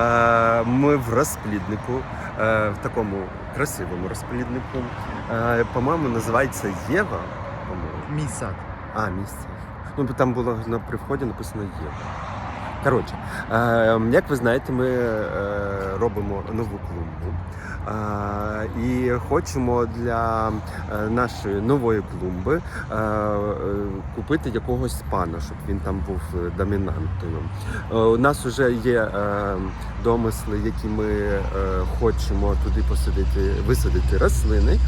Е, Ми в розпліднику, е, в такому красивому розпліднику. Е, По-моєму, називається Єва. Мій сад. А, місце. Ну, бо там було на при вході написано Єва. Коротше, е, як ви знаєте, ми е, робимо нову клумбу. Е, і хочемо для нашої нової клумби купити якогось пана, щоб він там був домінантою. Е, у нас вже є домисли, які ми хочемо туди посадити, висадити рослини.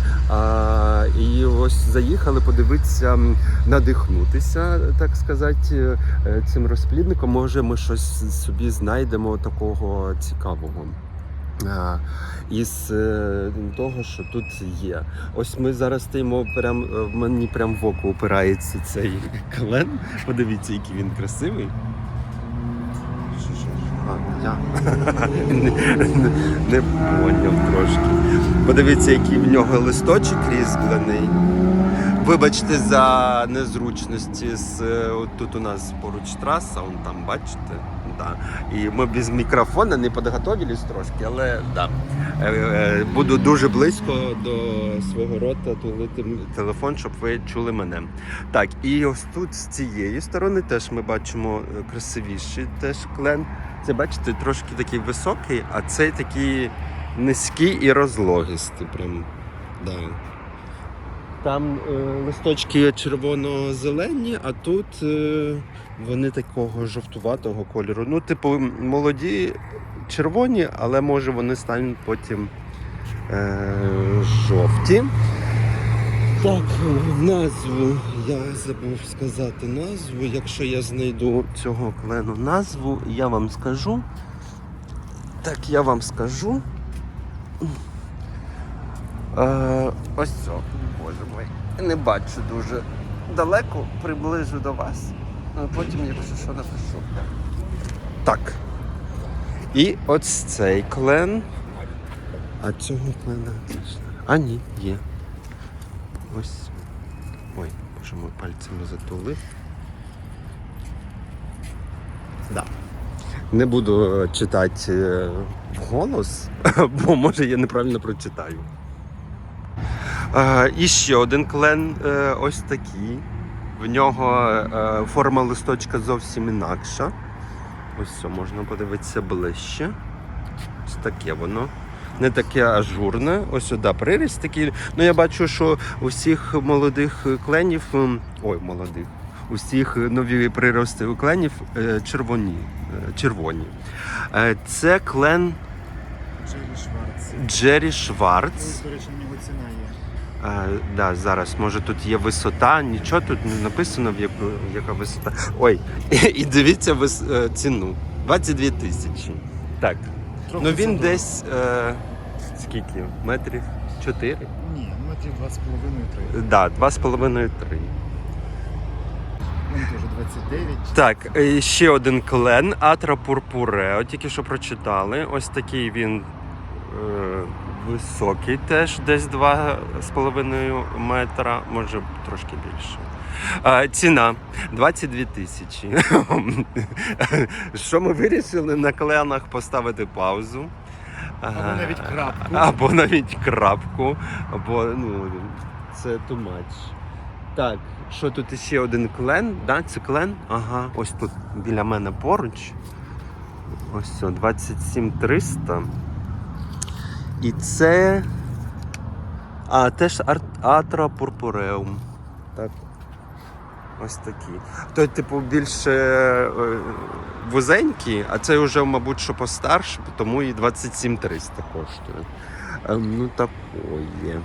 І ось заїхали подивитися, надихнутися, так сказати, цим розплідником. Може, ми щось собі знайдемо такого цікавого. Із е, того, що тут є. Ось ми зараз стоїмо прям е, мені прям в око упирається цей клен. Подивіться, який він красивий. А, я не, не, не поняв трошки. Подивіться, який в нього листочок різьблений. Вибачте за незручності. З, е, тут у нас поруч траса, он там бачите. Да. І ми без мікрофона не підготовились трошки, але да. Е, е, буду дуже близько до свого рота тулити телефон, щоб ви чули мене. Так, і ось тут з цієї сторони теж ми бачимо красивіший теж клен. Це бачите, трошки такий високий, а цей такий низький і розлогистий. Прям, да. Там е, листочки червоно-зелені, а тут е, вони такого жовтуватого кольору. Ну, типу, молоді червоні, але може вони стануть потім е, жовті. Так, назву я забув сказати назву. Якщо я знайду цього клену назву, я вам скажу. Так, я вам скажу. Е, ось це, боже мой. Не бачу дуже далеко, приближу до вас. А потім, якщо що, напишу. Так. І ось цей клен. А цього клена. А ні, є. Ось. Ой, боже мой, пальцями затулив. Да. Не буду е, читати е, вголос, бо може я неправильно прочитаю. Е, і ще один клен е, ось такий. В нього е, форма листочка зовсім інакша. Ось це можна подивитися ближче. Ось таке воно. Не таке ажурне. Ось сюди приріст такий. Ну я бачу, що у всіх молодих кленів, ой, молодих, усіх нові прирости у кленів червоні. червоні. Це клен Джері Шварц. Джері Шварц. До речі, в нього ціна є. Е, да, зараз, може тут є висота, нічого тут не написано, в яку, яка висота. Ой, і дивіться вис, е, ціну. 22 тисячі. Так. Трохи Ну він десь е, скільки? Метрів 4? Ні, метрів 2,5-3. Да, 2,5-3. Він теж 29. Так, е, ще один клен Атра Пурпурео, тільки що прочитали. Ось такий він е, високий, теж десь 2,5 метра, може трошки більше. Е, ціна 22 тисячі. Що ми вирішили на кленах поставити паузу. Або навіть крапку. Або навіть крапку, або ну, це much. Так, що тут ще один клен? Да, це клен? Ага, ось тут біля мене поруч. Ось це 27300. І це. А, теж Атра Пурпуреум. Так. Ось такі. Той, типу, більше вузенькі, вузенький, а цей вже, мабуть, що постарше, тому і 27300 коштує. Е, Ну, такое.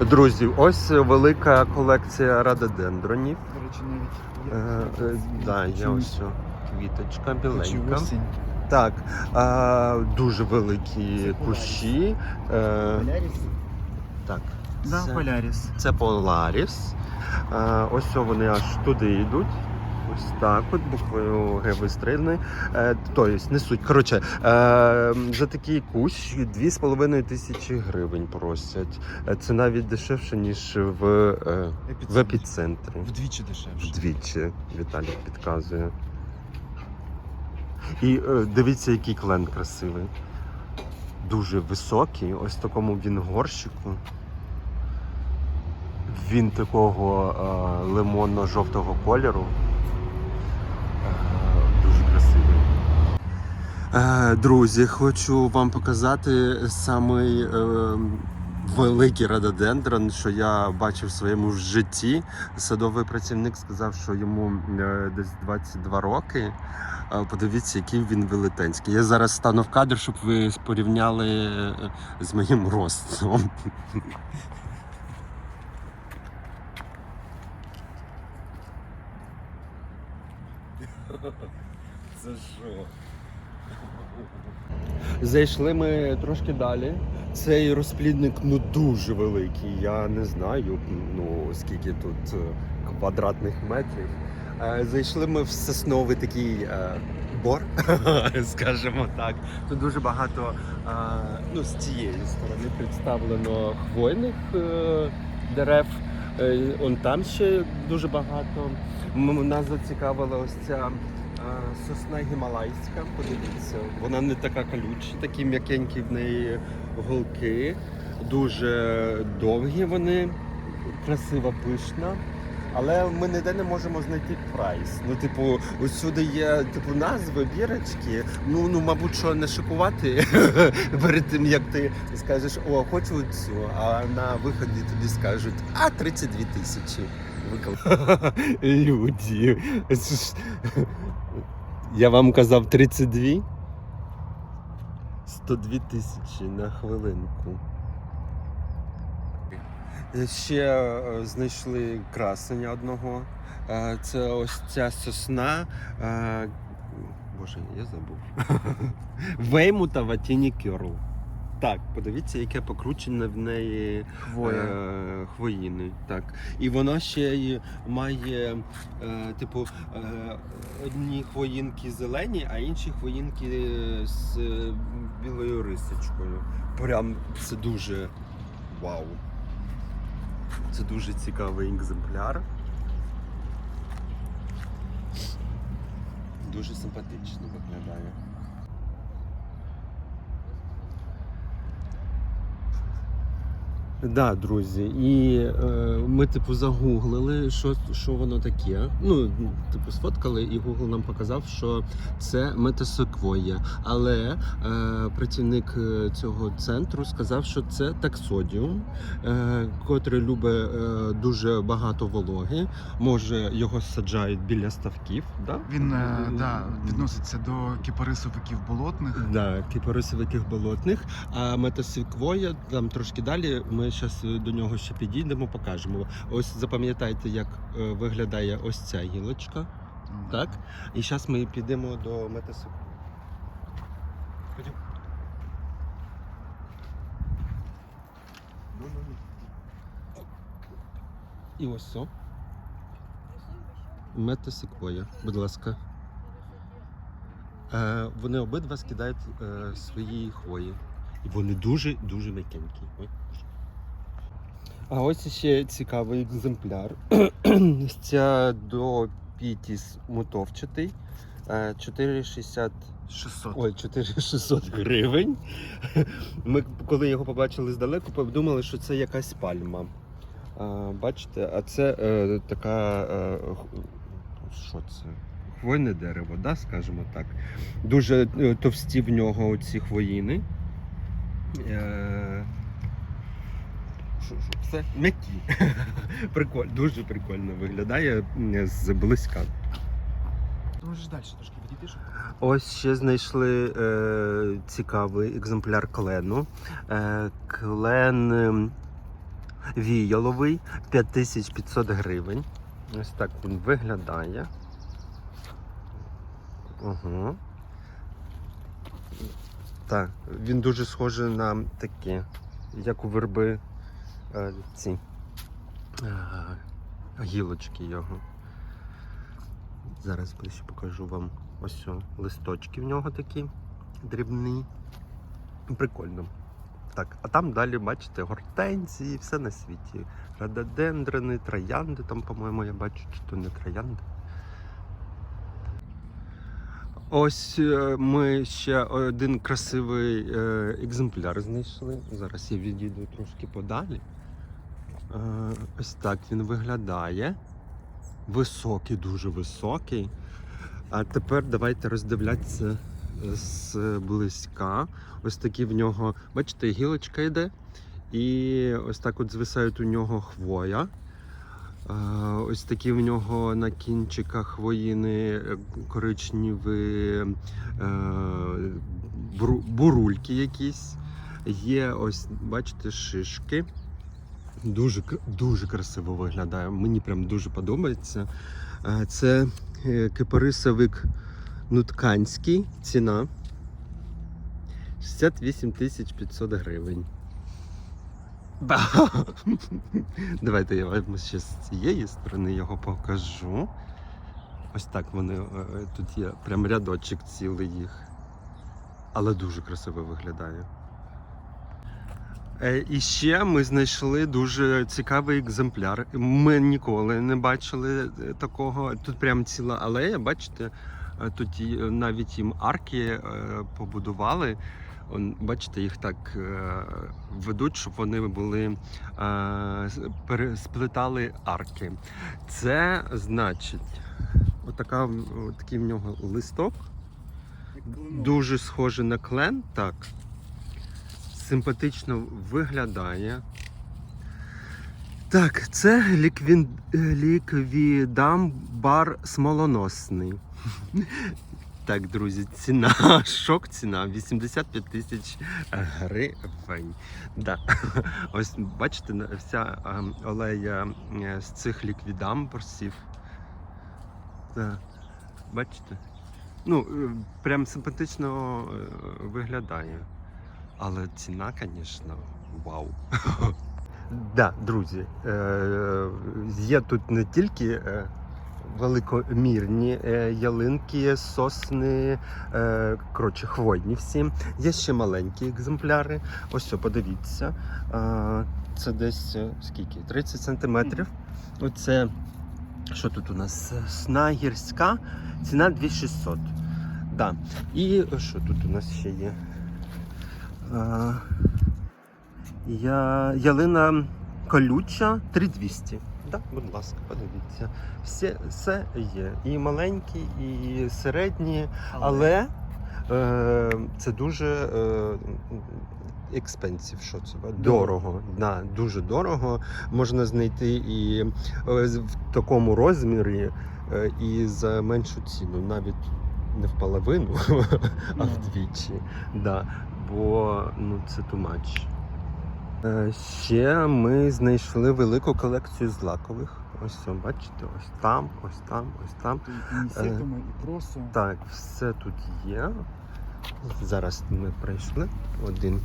Друзі, ось велика колекція радодендронів. До речі, навіть Е, є. е, да, є ось квіточка біленька. Так, а, дуже великі кущі. Е, Поляріс. Так. Да, Це- Поляріс. Це Поларіс. Е, ось вони аж туди йдуть. Ось так, от буквою Г вистрільний. Е, тобто несуть. Коротше, е, за такий кущ 2,5 тисячі гривень просять. Е, Це навіть дешевше, ніж в, е, в епіцентрі. Вдвічі дешевше. Вдвічі Віталій підказує. І е, дивіться, який клен красивий. Дуже високий, ось в такому він горщику. Він такого е, лимонно-жовтого кольору. Дуже красивий. Е, друзі, хочу вам показати самий е, великий рододендрон, що я бачив в своєму житті. Садовий працівник сказав, що йому е, десь 22 роки. Подивіться, який він велетенський. Я зараз стану в кадр, щоб ви порівняли з моїм ростом. Це що? Зайшли ми трошки далі. Цей розплідник ну дуже великий. Я не знаю, ну скільки тут е, квадратних метрів. Е, Зайшли ми в сосновий такий е, бор, скажімо так. Тут дуже багато ну, з цієї сторони представлено хвойних дерев. Е, Он там ще дуже багато. Нас зацікавила ось ця е, сосна гімалайська. Подивіться, вона не така колюча, такі м'якенькі в неї голки, дуже довгі вони, красива, пишна. Але ми ніде не можемо знайти прайс. Ну, типу, усюди є типу назви, бірочки. Ну, ну, мабуть, що не шокувати перед тим, як ти скажеш, о, хочу цю, а на виході тобі скажуть, а 32 тисячі. Люди. Я вам казав 32? 102 тисячі на хвилинку. Ще е, знайшли красення одного. Е, Це ось ця сосна. е, Боже, я забув. Веймута Ватіні Кьорл. Так, подивіться, яке покручене в неї Хвоя. е, хвоїни. Так. І воно ще й має, е, типу, е, одні хвоїнки зелені, а інші хвоїнки з е, білою рисочкою. Прям це дуже вау. Це дуже цікавий екземпляр. Дуже симпатично виглядає. Да, друзі, і е, ми типу загуглили, що, що воно таке. Ну, типу, сфоткали, і Google нам показав, що це метасеквоя. Але е, працівник е, цього центру сказав, що це таксодіум, е, котрий любить е, дуже багато вологи. Може, його саджають біля ставків. Да? Він е, да, відноситься до кіпарисовиків болотних. Да, кипарисовиких болотних. А метасеквоя там трошки далі. Ми зараз до нього ще підійдемо, покажемо. Ось запам'ятайте, як е, виглядає ось ця гілочка. Так. І зараз ми підемо до метасеквої. Ходім. І ось о. Метасеквоя, будь ласка. Е, вони обидва скидають е, свої хвої. І вони дуже-дуже м'якенькі. А ось ще цікавий екземпляр. Ця до Пітіс мутовчатий. Е, 4,60 600. Ой, 4600 гривень. Ми коли його побачили здалеку, подумали, що це якась пальма. А, бачите, а це е, така. Е, що це? Хвойне дерево, да, скажімо так. Дуже е, товсті в нього ці хвоїни. Е, що- що це? М'які. Прикольно, дуже прикольно виглядає зблизька. Можеш далі трошки відійти, щоб Ось ще знайшли е, цікавий екземпляр клену. Е, клен ем, віяловий 5500 гривень. Ось так він виглядає. Угу. Так, він дуже схожий на таке, як у верби ці гілочки його. Зараз ближче покажу вам ось о, листочки в нього такі дрібні. Прикольно. Так, а там далі, бачите, гортензії, все на світі. Рододендрини, троянди, там, по-моєму, я бачу, чи то не троянди. Ось е, ми ще один красивий е, екземпляр знайшли. Зараз я відійду трошки подалі. Е, ось так він виглядає. Високий, дуже високий. А тепер давайте роздивлятися з близька. Ось такі в нього, бачите, гілочка йде. І ось так от звисають у нього хвоя. Е, Ось такі в нього на кінчиках хвоїни е, коричневі е, бурульки якісь. Є ось, бачите, шишки. Дуже, дуже красиво виглядає. Мені прям дуже подобається. Е, Це е, кипарисовик нутканський. Ціна 68 500 гривень. Ба! Давайте я вам ще з цієї сторони його покажу. Ось так вони е, тут є прям рядочок цілий їх. Але дуже красиво виглядає. Е, І ще ми знайшли дуже цікавий екземпляр. Ми ніколи не бачили е, такого. Тут прям ціла алея, бачите, Е, тут навіть їм арки побудували. Бачите, їх так ведуть, щоб вони були е, с- пере- сплетали арки. Це значить, отака, такий в нього листок, дуже схожий на клен, так. Симпатично виглядає. Так, це ліквін... е, ліквідам бар смолоносний. Так, друзі, ціна, шок ціна 85 тисяч гривень. Да. Ось бачите, вся олея е, з цих ліквідамбурсів. Да. Бачите? Ну, е, прям симпатично е, виглядає. Але ціна, звісно, вау. Да, друзі, е, є тут не тільки е, великомірні е, ялинки, сосни, коротше, хвойні всі. Є ще маленькі екземпляри. Ось, подивіться. Це десь скільки? 30 сантиметрів. Оце, що тут у нас? Сна гірська, ціна 2600. Да. І що тут у нас ще є? Я, ялина колюча 3200. Да, будь ласка, подивіться. Все, все є. І маленькі, і середні, але е, це дуже е, експенсив, що це? Дорого. Да, дуже дорого. Можна знайти і е, в такому розмірі е, і за меншу ціну, навіть не в половину, а вдвічі. Да, бо ну, це too much. Е, Ще ми знайшли велику колекцію злакових. Ось, о, бачите, ось там, ось там, ось там. Інсектами і просо. Так, все тут є. Зараз ми пройшли один.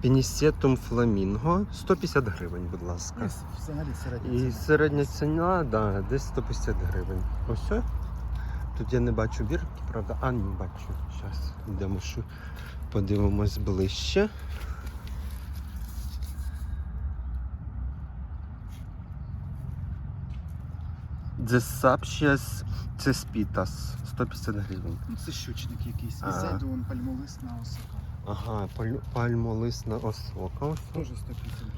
Пінісетум фламінго 150 гривень, будь ласка. І взагалі середня І ціна. середня ціна, да, десь 150 гривень. Ось. Тут я не бачу бірки, правда? А, не бачу. Зараз йдемо, що подивимось ближче. Дзесапщас цеспітас 150 гривень. Ну, це щучник якийсь. І ззаду вон пальмолисна осока. Ага, паль- пальмолисна осока. Теж 150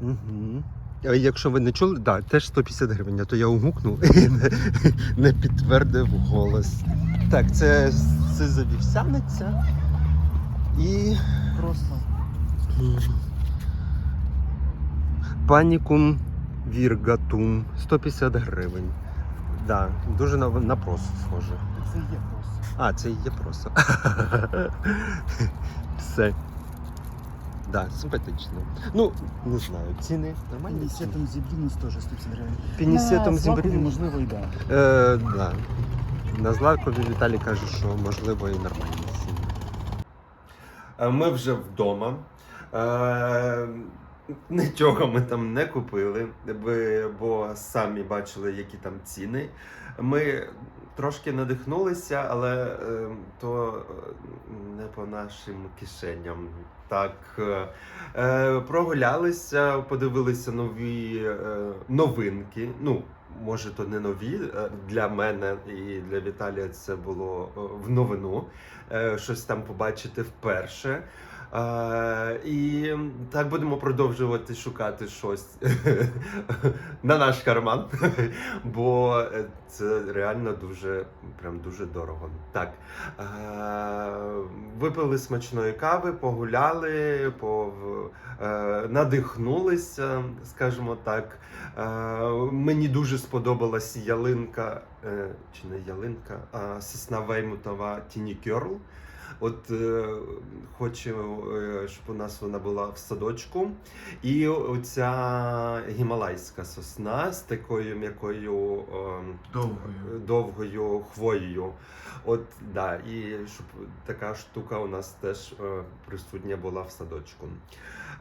гривень. Угу. Якщо ви не чули, да, теж 150 гривень, а то я угукнув і не, не підтвердив голос. Так, це сизовівсяниця і Просто. панікум віргатум 150 гривень. Да, дуже на, на просто схоже. Це є просто. А, це і є просто. Все. Да, симпатично. Ну, не знаю, ціни нормальні. ціни? Пінісетом зібрінус теж 150 гривень. Пінісетом зімбрін. можливо, і да. Е, да. На Злакові Віталій каже, що можливо і нормальні ціни. Ми вже вдома. Е, Нічого ми там не купили, бо- бо самі бачили, які там ціни. Ми трошки надихнулися, але е, то не по нашим кишеням. Так, е, е, прогулялися, подивилися нові е, новинки. Ну, може, то не нові. е, Для мене і для Віталія це було е, в новину. Е, щось там побачити вперше. І так будемо продовжувати шукати щось на наш карман, бо е, це реально дуже прям дуже дорого. Так, випили смачної кави, погуляли, пов, е, надихнулися, скажімо так. Е, мені дуже сподобалась ялинка, чи не ялинка, а сосна Веймутова Тіні Кьорл. От е, хочу, е, щоб у нас вона була в садочку. І оця гімалайська сосна з такою м'якою е, Довгою. довгою хвоєю. От да, і щоб така штука у нас теж е, присутня була в садочку.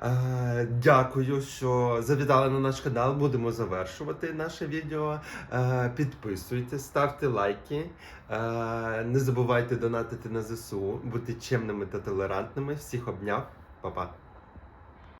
Е, дякую, що завітали на наш канал. Будемо завершувати наше відео. Е, підписуйтесь, ставте лайки. Е, не забувайте донатити на ЗСУ, бути чемними та толерантними. Всіх обняв, Па-па.